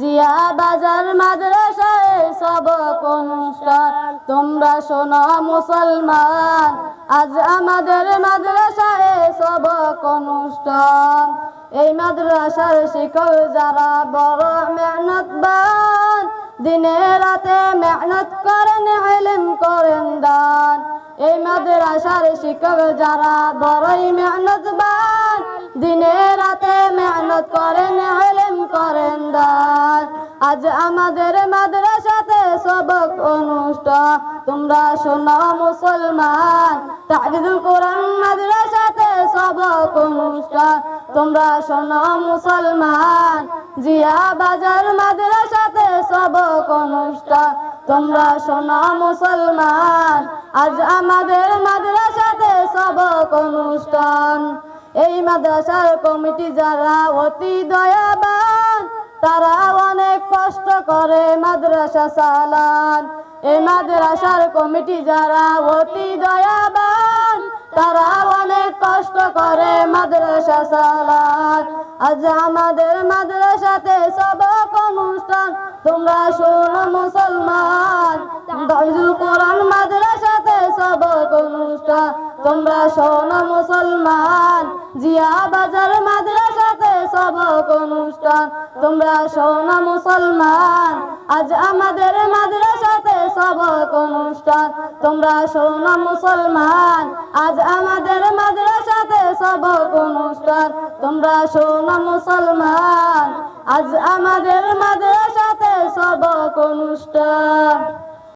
জিয়া বাজার মাদ্রাসায় সবক অনুষ্ঠান তোমরা শোনো মুসলমান, আজ আমাদের মাদ্রাসায় সবক অনুষ্ঠান এই মাদ্রাসার শিক্ষক যারা বড় মেহনতবান, দিনে রাতে মেহনত করেন ইলম করেন দান। এই মাদ্রাসার শিক্ষক যারা বড়ই মেহনতবান, দিনে রাতে মেহনত করেন করেন দান আজ আমাদের মাদ্রাসাতে সবক অনুষ্ঠান তোমরা শোনো মুসলমান তাহফিজুল কোরআন মাদ্রাসাতে সবক অনুষ্ঠান তোমরা শোনো মুসলমান, জিয়া বাজার মাদ্রাসাতে সবক অনুষ্ঠান তোমরা শোনো মুসলমান, আজ আমাদের মাদ্রাসাতে সবক অনুষ্ঠান এই মাদ্রাসার কমিটি যারা অতি দয়াবান তারা অনেক কষ্ট করে মাদ্রাসা চালান। এই মাদ্রাসার কমিটি যারা অতি দয়াবান, তারা অনেক কষ্ট করে মাদ্রাসা চালান। আজ আমাদের মাদ্রাসাতে সবক অনুষ্ঠান, তোমরা শোনো মুসলমান। দাইজুল কোরআন মাদ্রাসাতে সবক অনুষ্ঠান, তোমরা শোনো মুসলমান। জিয়া বাজার মাদ্রাসাতে সবক অনুষ্ঠান। তোমরা শোনো মুসলমান, আজ আমাদের মাদ্রাসাতে সবক অনুষ্ঠান। তোমরা শোনো মুসলমান, আজ আমাদের মাদ্রাসাতে সবক অনুষ্ঠান। তোমরা শোনো মুসলমান, আজ আমাদের মাদ্রাসাতে সবক অনুষ্ঠান।